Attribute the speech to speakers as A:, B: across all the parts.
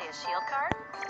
A: play a shield card?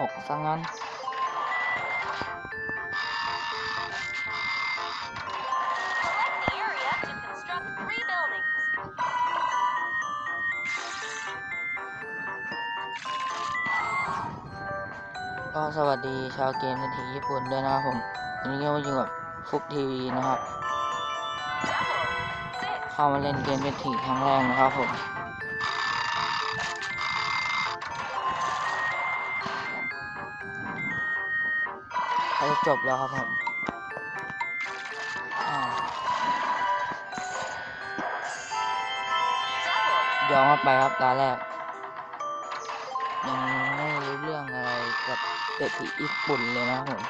B: หกซะงั้นก็สวัสดีชาวเกมนาทีญี่ปุ่นด้วยนะครับผมวันนี้ก็มาอยู่กับฟุกทีวีนะครับ เข้ามาเล่นเกมเป็นทีครั้งแรกนะครับผม เราจะจบแล้วครับผมอ่าย้อนมาไปครับตาแรก ยังไม่รู้เรื่องอะไรกับเศรษฐีญี่ปุ่นเลยนะผม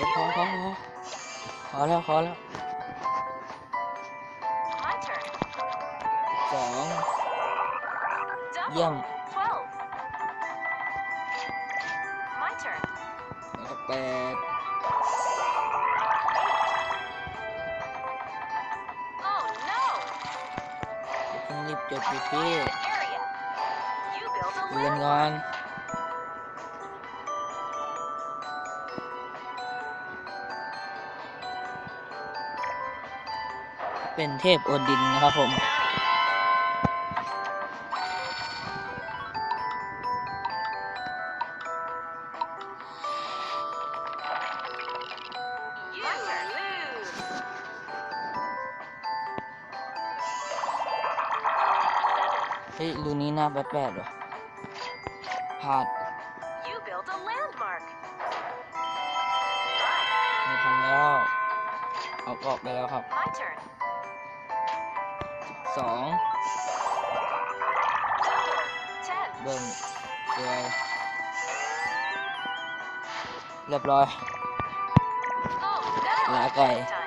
B: พอพอพอแล้วพอแล้วสองเยี่ยมแแปดต้องรีบจบอยู่
A: ที่
B: เรียนงาน เป็นเทพโอดินนะครับผม
A: You lose.
B: เฮ้ยรูนี้หน้าแปลกๆว่ะพลาด
A: You built a landmark.
B: ไม่ทันแล้ว เอาออกไปแล้วครับ
A: My turn.
B: สอง
A: Double. Ten.
B: เบิ่งสวยเรียบร้อย
A: Oh no.
B: Lá cày.
A: Time.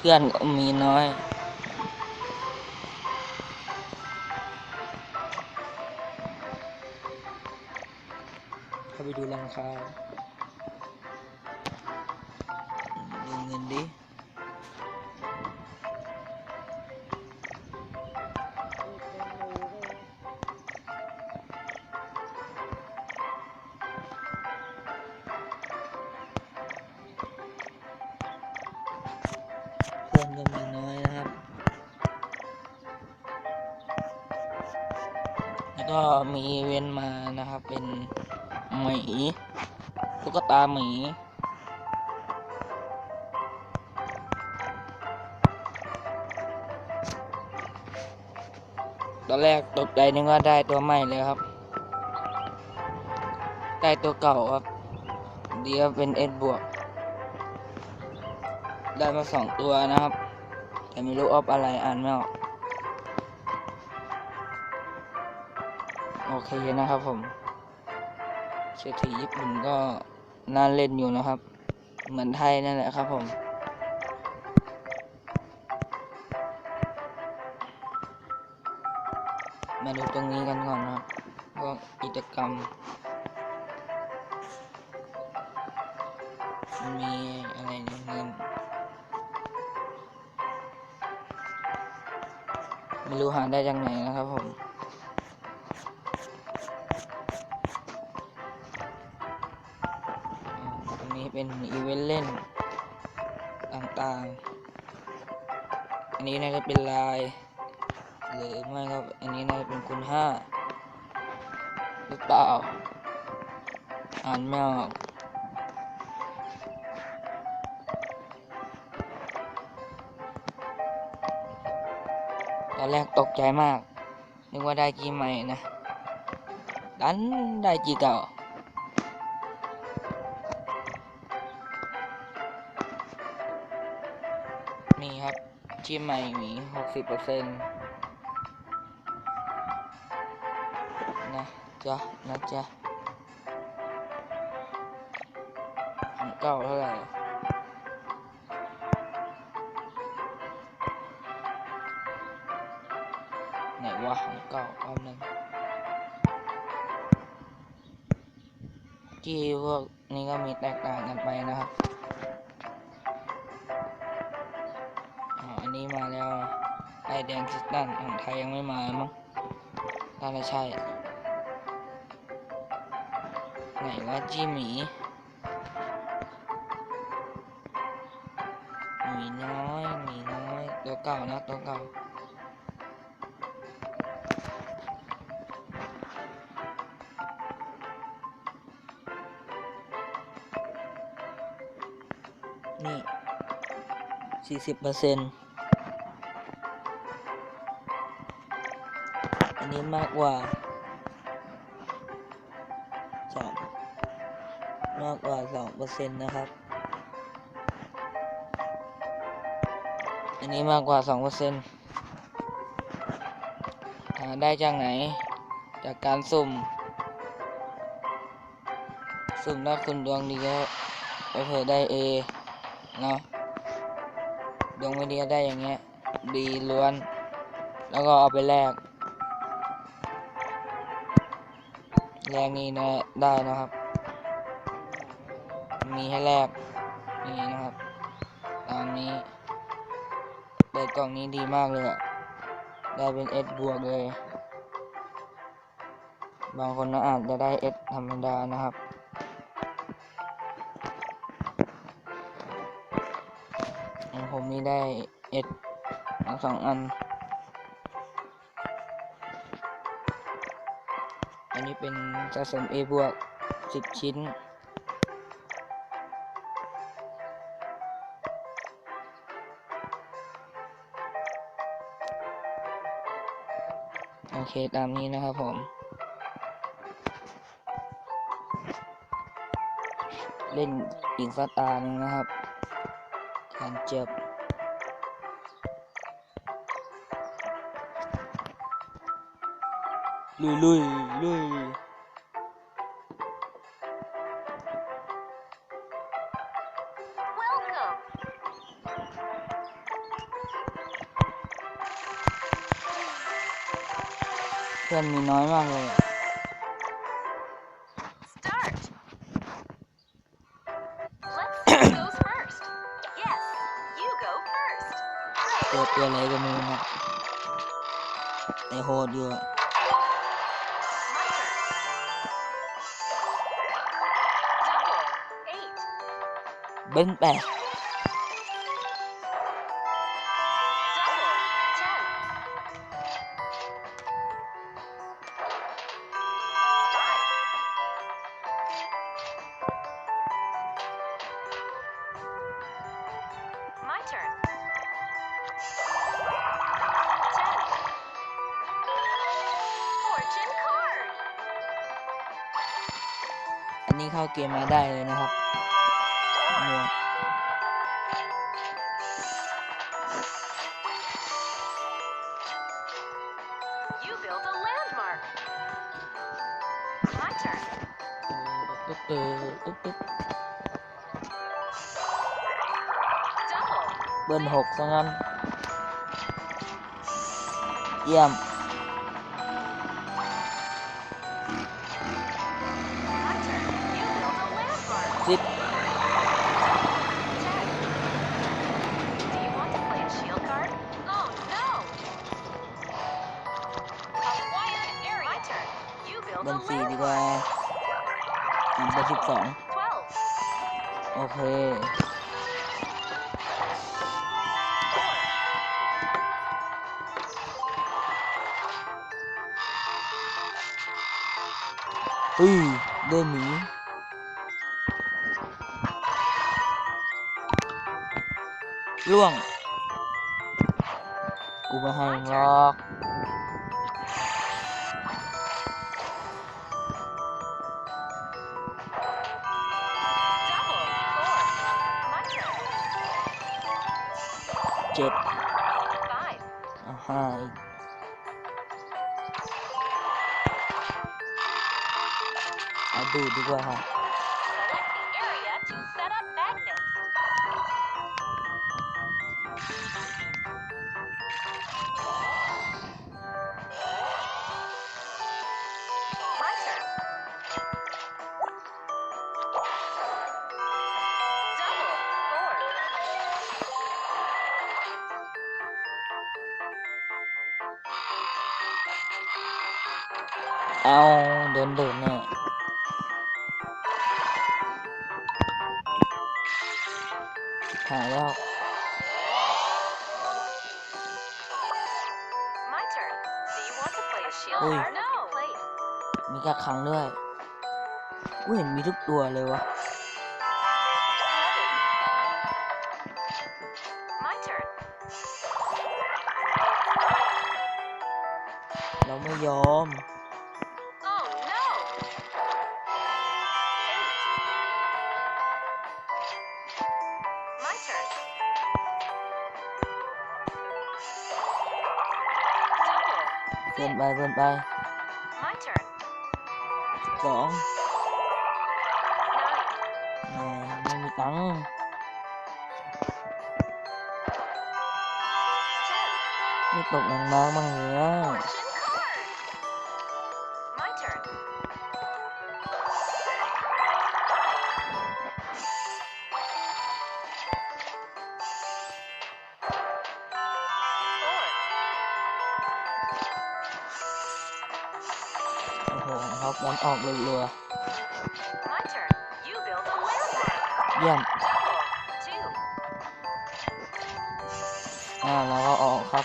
B: เพื่อนก็มีน้อย เข้าไปดูร้านค้า ก็มีเวนมานะครับ เป็นหมีตุ๊กตาหมีตอนแรกตกใจนึกว่าได้ตัวใหม่เลยครับ ได้ตัวเก่าครับ เดีว่าเป็นเอ็ดบวก ได้มาสองตัวนะครับ แต่ไม่รู้ออฟอะไรอ่านไม่ออก เคนะครับผมเศรษฐีญี่ปุ่นก็น่าเล่นอยู่นะครับ เหมือนไทยนั่นแหละครับผมมาดูตรงนี้กันก่อนนะครับพวกกิจกรรม มีอะไรเงินไม่รู้หาได้จากไหนนะครับผม เป็นอีเวนต์เล่นต่างๆ อันนี้น่าจะเป็นลายหรือไม่ครับ อันนี้น่าจะเป็นคุณห้าหรือเปล่า อ่านไม่ออกตอนแรกตกใจมาก นึกว่าได้จีใหม่นะ ดันได้จีเก่า จีใหม่มีหกสิบเปอร์เซ็นต์นะจ๊ะนะจ๊ะของเก่าเท่าไหร่ไหนวะของเก่าเอาหนึ่งที่พวกนี้ก็มีแตกต่างกันไปนะครับ ไอแดงคริสตันของไทยยังไม่มามั้งน่าจะใช่ ไหนว่าจีหมีหมีน้อยหมีน้อย ตัวเก่านะ ตัวเก่านี่สี่สิบเปอร์เซ็นต์ อันนี้มากกว่าสองมากกว่าสองเปอร์เซ็นต์นะครับ อันนี้มากกว่าสองเปอร์เซ็นต์หาได้จากไหน จากการสุ่ม สุ่มถ้าคุณดวงดีก็ไปเผื่อได้เอเนาะดวงไม่ดีก็ได้อย่างเงี้ยดีล้วน แล้วก็เอาไปแลก แลกนี่นะได้นะครับ มีให้แลกนี่นะครับตามนี้เปิดกล่องนี้ดีมากเลยอะได้เป็นเอสบวกเลย บางคนก็อาจจะได้เอสธรรมดานะครับผมนี่ได้เอ็ดทั้งสองอัน อันนี้เป็นสะสม A บวกสิบชิ้น โอเค ตามนี้นะครับผม เล่นอีกสตาร์หนึงนะครับการเจ็บ ลุยลุยลุย
A: Welcome.
B: เพื่อนมีน้อยมากเลยอะ
A: Start. Let's see who goes first. Yes, you go first.
B: เปิดตัวอะไรก็ไม่รู้ครับแต่โหดอยู่อะ เป็นแปอันนี้เข้าเกมมาได้เลยนะครับ หมวก
A: You build a landmark. My turn.
B: ตึ๊ สี่ดีกว่าอีกเบิ้ลสิบสองโอเค
A: Four.
B: อือเดินหนีล่วง กูไม่ให้มึงหรอก เจ็ด
A: Five.
B: เอาห้าเอาดูดีกว่าค่ะ เอาโดนดูดแน่หายแล้ว
A: My turn. Do you want to play a shield
B: Ui.
A: card? No. Place.
B: มีกระคังด้วย อุ้ยเห็นมีทุกตัวเลยวะ
A: My
B: กินไปเกินไป
A: My turn.
B: ส โอ้โหครับมันออกรัว
A: My turn. You build a landmark.
B: ๆเยี่ยม
A: Double. Two.
B: อ่าแล้วก็ออกครับ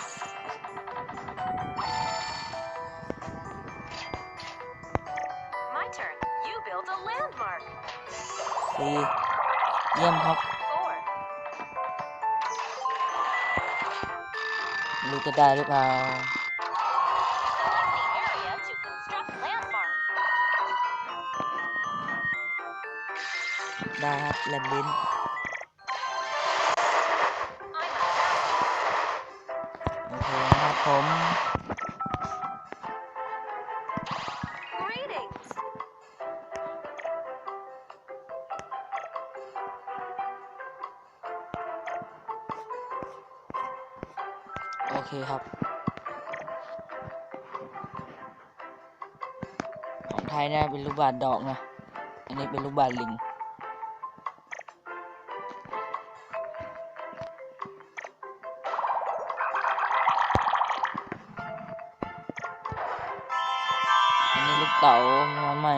A: My turn. You build a landmark.
B: สี่เยี่ยมครับ
A: Four.
B: ไม่รู้จะได้หรือเปล่า ได้ครับแลนดินโอเคนะครับผมโอเคครับ ของไทยเนี่ยเป็นลูกบาศก์ดอกนะ อันนี้เป็นลูกบาศก์ลิง เต๋ามาใหม่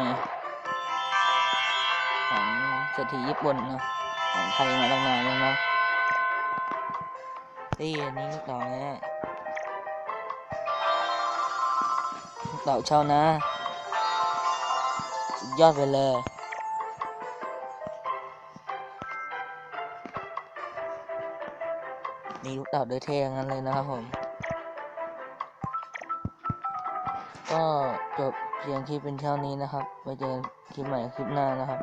B: ของเศรษฐีญี่ปุ่นนะของไทยมาตั้งนานแล้วเนาะนี่อันนี้ลูกเต๋าเนี่ยลูกเต๋าเช่านะสุดยอดไปเลยอมีลูกดาบด้วยเท่ทั้งนั้นเลยนะครับผม ก็จบเพียงคลิปเป็นเท่านี้นะครับ ไว้เจอกันคลิปใหม่คลิปหน้านะครับ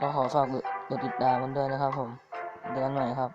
B: ก็ขอฝากกดติดตามกันด้วยนะครับผม เจอกันใหม่ครับ